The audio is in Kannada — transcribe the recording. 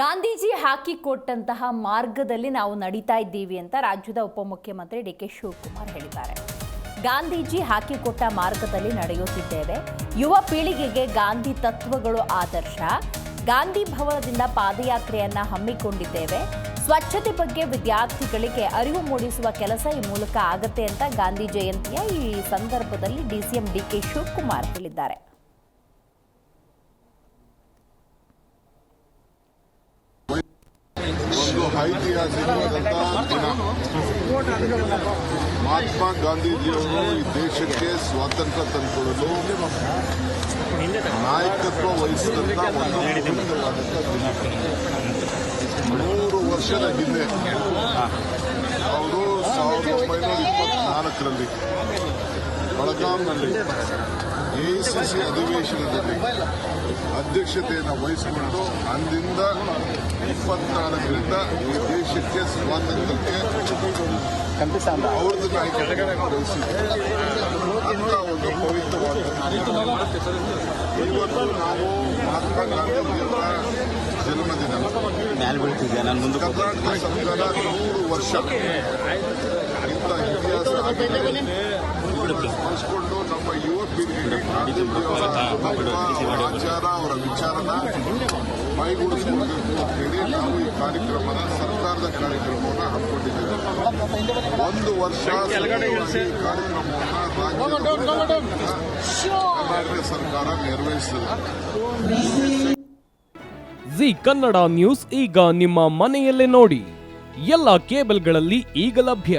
ಗಾಂಧೀಜಿ ಹಾಕಿಕೊಟ್ಟಂತಹ ಮಾರ್ಗದಲ್ಲಿ ನಾವು ನಡೀತಾ ಇದ್ದೀವಿ ಅಂತ ರಾಜ್ಯದ ಉಪಮುಖ್ಯಮಂತ್ರಿ ಡಿ ಕೆ ಶಿವಕುಮಾರ್ ಹೇಳಿದ್ದಾರೆ. ಗಾಂಧೀಜಿ ಹಾಕಿಕೊಟ್ಟ ಮಾರ್ಗದಲ್ಲಿ ನಡೆಯುತ್ತಿದ್ದೇವೆ. ಯುವ ಪೀಳಿಗೆಗೆ ಗಾಂಧಿ ತತ್ವಗಳು ಆದರ್ಶ. ಗಾಂಧಿ ಭವನದಿಂದ ಪಾದಯಾತ್ರೆಯನ್ನ ಹಮ್ಮಿಕೊಂಡಿದ್ದೇವೆ. ಸ್ವಚ್ಛತೆ ಬಗ್ಗೆ ವಿದ್ಯಾರ್ಥಿಗಳಿಗೆ ಅರಿವು ಮೂಡಿಸುವ ಕೆಲಸ ಈ ಮೂಲಕ ಆಗತ್ತೆ ಅಂತ ಗಾಂಧಿ ಜಯಂತಿಯ ಈ ಸಂದರ್ಭದಲ್ಲಿ ಡಿಸಿಎಂ ಡಿ ಕೆ ಶಿವಕುಮಾರ್ ಹೇಳಿದ್ದಾರೆ. ಒಂದು ಐತಿಹಾಸಿಕವಾದಂತಹ ದಿನ. ಮಹಾತ್ಮ ಗಾಂಧೀಜಿಯವರು ಈ ದೇಶಕ್ಕೆ ಸ್ವಾತಂತ್ರ್ಯ ತಂದುಕೊಡಲು ನಾಯಕತ್ವ ವಹಿಸಿದಂತ ಒಂದು ನೂರು ವರ್ಷದ ಹಿಂದೆ ಅವರು ಸಾವಿರದ ಒಂಬೈನೂರ ಇಪ್ಪತ್ನಾಲ್ಕರಲ್ಲಿ ಬೆಳಗಾಂನಲ್ಲಿ ಎಐಸಿಸಿ ಅಧಿವೇಶನದಲ್ಲಿ ಅಧ್ಯಕ್ಷತೆಯನ್ನು ವಹಿಸಿಕೊಂಡು ಅಂದಿಂದ ಇಪ್ಪತ್ನಾಲ್ಕರಿಂದ ಈ ದೇಶಕ್ಕೆ ಸ್ವಾತಂತ್ರ್ಯಕ್ಕೆ ಅವ್ರದ್ದು ನಾಯಕತ್ವ ವಹಿಸಿದ್ರು ಅಂತ ಒಂದು ಪವಿತ್ರವಾದ ಇವತ್ತು ನಾವು ಮಹಾತ್ಮ ಗಾಂಧೀಜಿಯವರ ಜನ್ಮದಿನ. ಕರ್ನಾಟಕ ಸರ್ಕಾರ ನೂರು ವರ್ಷ ಸ್ಮರಿಸಿಕೊಂಡು ನಮ್ಮ ಯುವ ಪೀಳಿಗೆಗೆ ಆಚಾರ ಅವರ ವಿಚಾರನ ಹೇಳಿ ನಾವು ಈ ಕಾರ್ಯಕ್ರಮದ ಸರ್ಕಾರದ ಕಾರ್ಯಕ್ರಮವನ್ನು ಹಮ್ಮಿಕೊಂಡಿದ್ದೇವೆ ಒಂದು ವರ್ಷ ಕಾರ್ಯಕ್ರಮವನ್ನು ಸರ್ಕಾರ ನಿರ್ವಹಿಸಿದೆ ಜಿ ಕನ್ನಡ ನ್ಯೂಸ್ ಈಗ ನಿಮ್ಮ ಮನೆಯಲ್ಲೇ ನೋಡಿ. ಎಲ್ಲ ಕೇಬಲ್ಗಳಲ್ಲಿ ಈಗ ಲಭ್ಯ.